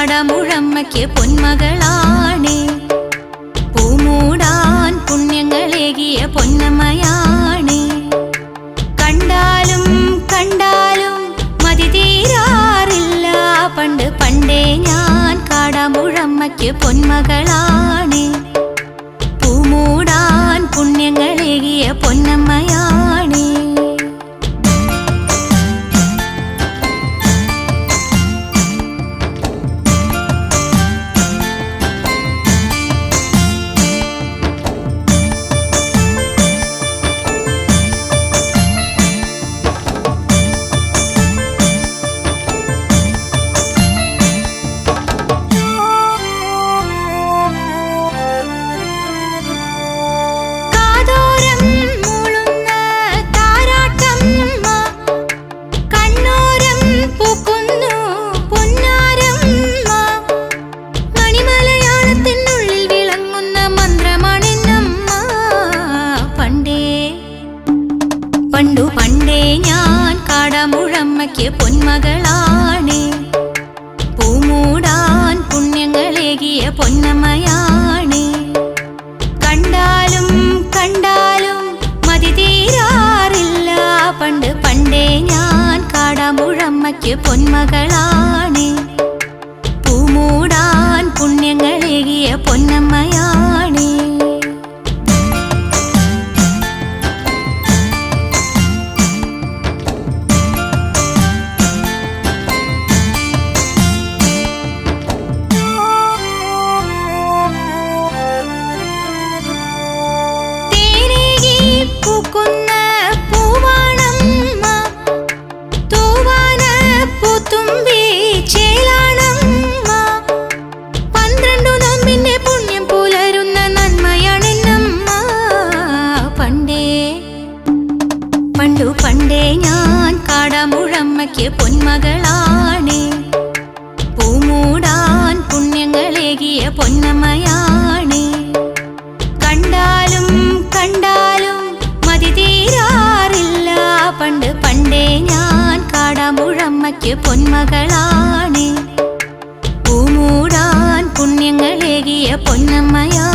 പാടമുഴമ്മയ്ക്ക് പൊന്മകളാണേ. പൂമൂടാൻ പുണ്യങ്ങളേകിയ പൊന്നമ്മയാണേ. കണ്ടാലും കണ്ടാലും മതി തീരാറില്ല. പണ്ട് പണ്ടേ ഞാൻ കാടാമുഴമ്മയ്ക്ക് പൊന്മകളാണേ. അമ്മയ്ക്ക് പൊന്മകളാണ്. പൂമൂടാൻ പുണ്യങ്ങളേകിയ പൊന്നമ്മയാണ്. കണ്ടാലും കണ്ടാൽ ആയ പൊന്മകളാണ് പൂമൂടാൻ പുണ്യങ്ങളേകിയ പൊന്നമ്മയാ